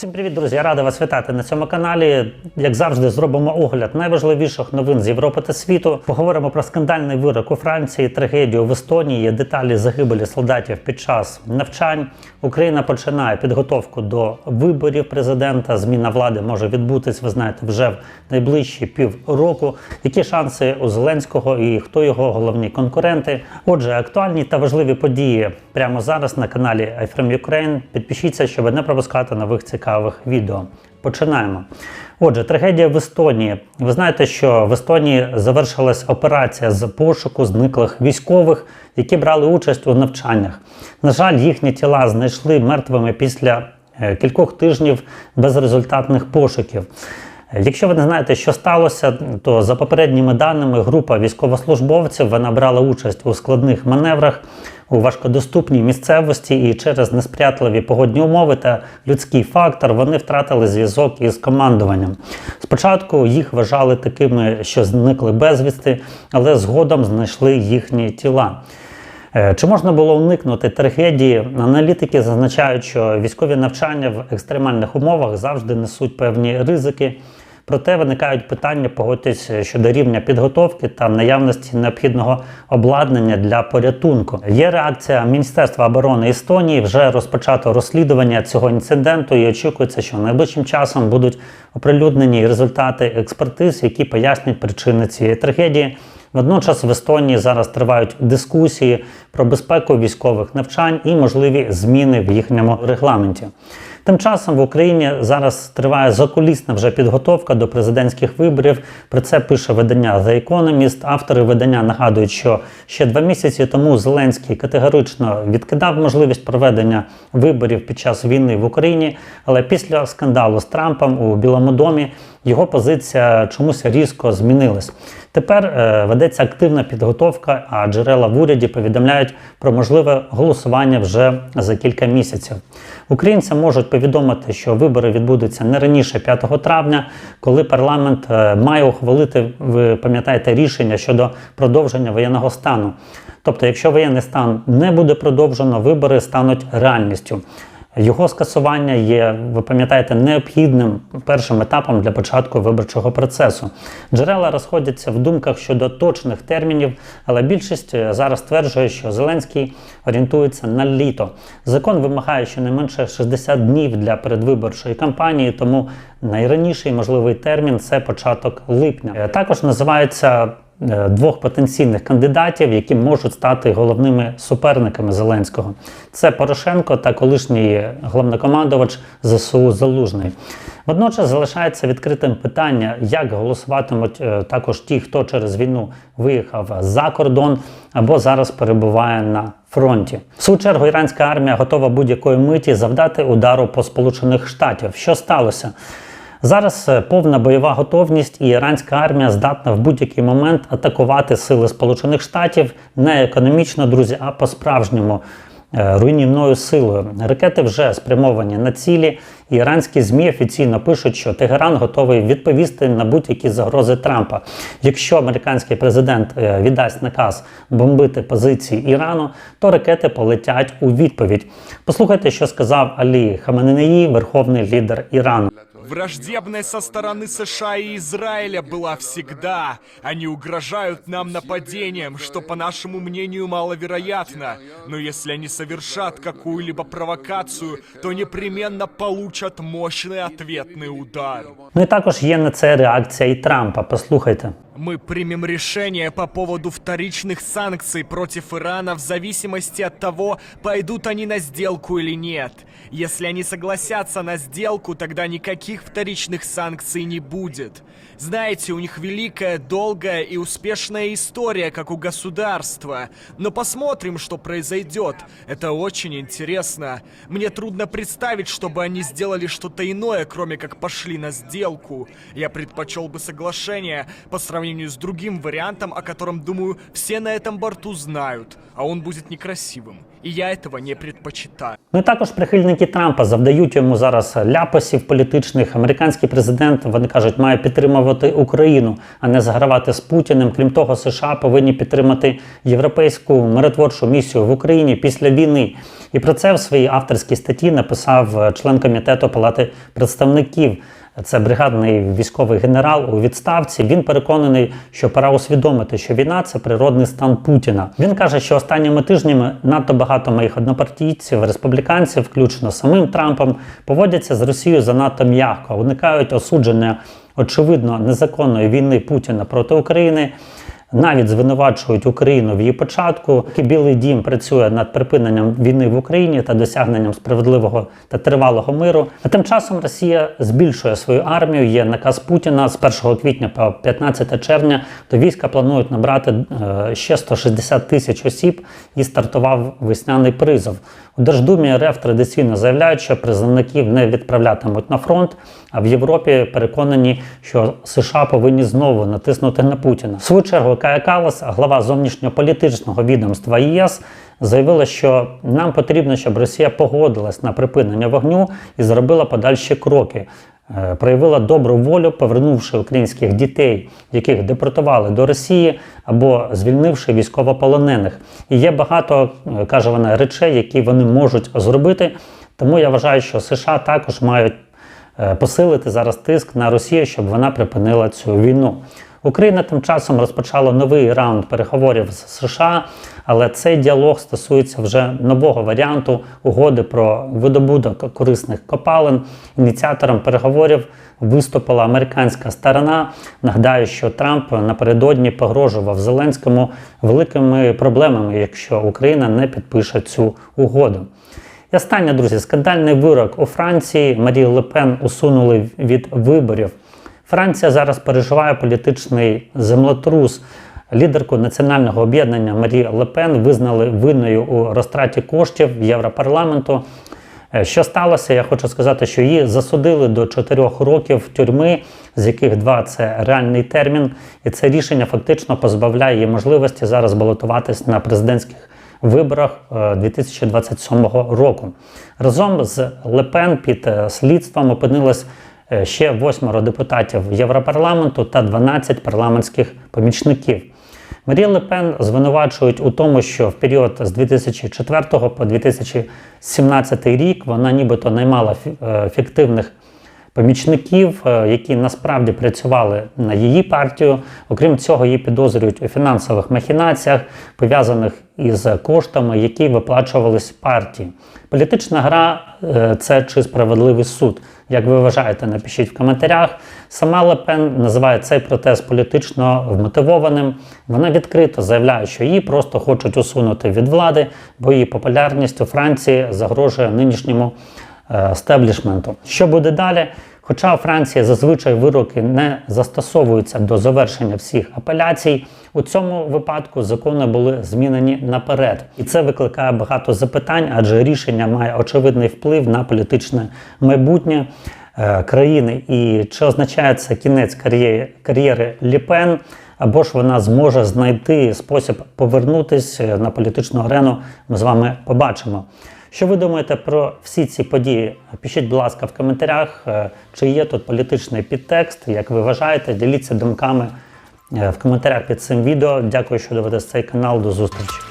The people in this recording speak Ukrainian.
Всім привіт, друзі! Я радий вас вітати на цьому каналі. Як завжди, зробимо огляд найважливіших новин з Європи та світу. Поговоримо про скандальний вирок у Франції, трагедію в Естонії, деталі загибелі солдатів під час навчань. Україна починає підготовку до виборів президента. Зміна влади може відбутись, ви знаєте, вже в найближчі півроку. Які шанси у Зеленського і хто його головні конкуренти? Отже, актуальні та важливі події прямо зараз на каналі iFrame Ukraine. Підпишіться, щоб не пропускати нових цікавих відео. Починаємо. Отже, трагедія в Естонії. Ви знаєте, що в Естонії завершилась операція з пошуку зниклих військових, які брали участь у навчаннях. На жаль, їхні тіла знайшли мертвими після е, кількох тижнів безрезультатних пошуків. Якщо ви не знаєте, що сталося, то за попередніми даними група військовослужбовців вона брала участь у складних маневрах у важкодоступній місцевості і через несприятливі погодні умови та людський фактор вони втратили зв'язок із командуванням. Спочатку їх вважали такими, що зникли безвісти, але згодом знайшли їхні тіла. Е, Чи можна було уникнути трагедії? Аналітики зазначають, що військові навчання в екстремальних умовах завжди несуть певні ризики. Проте виникають питання, погодьтесь щодо рівня підготовки та наявності необхідного обладнання для порятунку. Є реакція Міністерства оборони Естонії. Вже розпочато розслідування цього інциденту, і очікується, що найближчим часом будуть оприлюднені результати експертиз, які пояснять причини цієї трагедії. Водночас в Естонії зараз тривають дискусії про безпеку військових навчань і можливі зміни в їхньому регламенті. Тим часом в Україні зараз триває закулісна вже підготовка до президентських виборів. Про це пише видання The Economist. Автори видання нагадують, що ще два місяці тому Зеленський категорично відкидав можливість проведення виборів під час війни в Україні, але після скандалу з Трампом у Білому домі його позиція чомусь різко змінилась. Тепер е, ведеться активна підготовка, а джерела в уряді повідомляють про можливе голосування вже за кілька місяців. Українці можуть повідомити, що вибори відбудуться не раніше 5 травня, коли парламент е, має ухвалити, ви пам'ятаєте, рішення щодо продовження воєнного стану. Тобто, якщо воєнний стан не буде продовжено, вибори стануть реальністю. Його скасування є, ви пам'ятаєте, необхідним першим етапом для початку виборчого процесу. Джерела розходяться в думках щодо точних термінів, але більшість е, зараз стверджує, що Зеленський орієнтується на літо. Закон вимагає щонайменше 60 днів для передвиборчої кампанії, тому найраніший можливий термін це початок липня. Е, Також називається двох потенційних кандидатів, які можуть стати головними суперниками Зеленського. Це Порошенко та колишній головнокомандувач ЗСУ Залужний. Водночас залишається відкритим питання, як голосуватимуть е, також ті, хто через війну виїхав за кордон або зараз перебуває на фронті. В свою чергу іранська армія готова будь-якої миті завдати удару по Сполучених Штатів. Що сталося? Зараз е, повна бойова готовність, і іранська армія здатна в будь-який момент атакувати сили Сполучених Штатів не економічно, друзі, а по-справжньому е, руйнівною силою. Ракети вже спрямовані на цілі. Іранські змі офіційно пишуть, що Тегеран готовий відповісти на будь-які загрози Трампа. Якщо американський президент е, віддасть наказ бомбити позиції Ірану, то ракети полетять у відповідь. Послухайте, що сказав Алі Хаменеї, верховний лідер Ірану. Враждебность со стороны США и Израиля была всегда. Они угрожают нам нападением, что, по нашему мнению, маловероятно. Но если они совершат какую-либо провокацию, то непременно получат мощный ответный удар. Ну і також є на це реакція і Трампа. Послухайте. Мы примем решение по поводу вторичных санкций против Ирана в зависимости от того, пойдут они на сделку или нет. Если они согласятся на сделку, тогда никаких вторичных санкций не будет. Знаете, у них великая, долгая и успешная история, как у государства. Но посмотрим, что произойдет. Это очень интересно. Мне трудно представить, чтобы они сделали что-то иное, кроме как пошли на сделку. Я предпочел бы соглашение по сравнению с другим вариантом, о котором, думаю, все на этом борту знают. А он будет некрасивым. И я этого не предпочитаю. Ну і також прихильники Трампа завдають йому зараз ляпасів політичних. Американський президент вони кажуть, має підтримувати Україну, а не загравати з Путіним. Крім того, США повинні підтримати європейську миротворчу місію в Україні після війни. І про це в своїй авторській статті написав е, член комітету Палати представників. Це бригадний військовий генерал у відставці. Він переконаний, що пора усвідомити, що війна це природний стан Путіна. Він каже, що останніми тижнями надто багато моїх однопартійців, республіканців, включно самим Трампом, поводяться з Росією занадто м'яко, уникають осудження очевидно незаконної війни Путіна проти України. Навіть звинувачують Україну в її початку. Білий Дім працює над припиненням війни в Україні та досягненням справедливого та тривалого миру. А тим часом Росія збільшує свою армію. Є наказ Путіна з 1 квітня по 15 червня. До війська планують набрати е, ще 160 тисяч осіб і стартував весняний призов. У Держдумі РФ традиційно заявляють, що призовників не відправлятимуть на фронт. А в Європі переконані, що США повинні знову натиснути на Путіна. В свою чергу Кая Калас, глава зовнішньополітичного відомства ЄС, заявила, що нам потрібно, щоб Росія погодилась на припинення вогню і зробила подальші кроки. Е, Проявила добру волю, повернувши українських дітей, яких депортували до Росії, або звільнивши військовополонених. І є багато, е, каже вона, речей, які вони можуть зробити. Тому я вважаю, що США також мають посилити зараз тиск на Росію, щоб вона припинила цю війну. Україна тим часом розпочала новий раунд переговорів з США, але цей діалог стосується вже нового варіанту угоди про видобуток корисних копалин. Ініціатором переговорів виступила американська сторона. Нагадаю, що Трамп напередодні погрожував Зеленському великими проблемами, якщо Україна не підпише цю угоду. І останнє, друзі, скандальний вирок у Франції. Марі Лепен усунули від виборів. Франція зараз переживає політичний землетрус. Лідерку національного об'єднання Марі Лепен визнали винною у розтраті коштів Європарламенту. Е, Що сталося? Я хочу сказати, що її засудили до 4 років тюрми, з яких два це реальний термін, і це рішення фактично позбавляє її можливості зараз балотуватись на президентських виборах е, 2027 року. Разом з Лепен під е, слідством опинилось е, ще восьмеро депутатів Європарламенту та 12 парламентських помічників. Марі Лепен звинувачують у тому, що в період з 2004 по 2017 рік вона нібито наймала е, фіктивних помічників, е, які насправді працювали на її партію. Окрім цього, її підозрюють у фінансових махінаціях, пов'язаних із коштами, які виплачувались партії. Політична гра е, це чи справедливий суд. Як ви вважаєте, напишіть в коментарях. Сама Лепен називає цей протест політично вмотивованим. Вона відкрито заявляє, що її просто хочуть усунути від влади, бо її популярність у Франції загрожує нинішньому стеблішменту. Що буде далі? Хоча у Франції зазвичай вироки не застосовуються до завершення всіх апеляцій, у цьому випадку закони були змінені наперед, і це викликає багато запитань, адже рішення має очевидний вплив на політичне майбутнє е, країни. І чи означає це кінець кар'єри, кар'єри Ліпен? Або ж вона зможе знайти спосіб повернутися на політичну арену, ми з вами побачимо. Що ви думаєте про всі ці події? Пишіть, будь ласка, в коментарях, е, чи є тут політичний підтекст, як ви вважаєте, діліться думками е, в коментарях під цим відео. Дякую, що дивитесь цей канал. До зустрічі.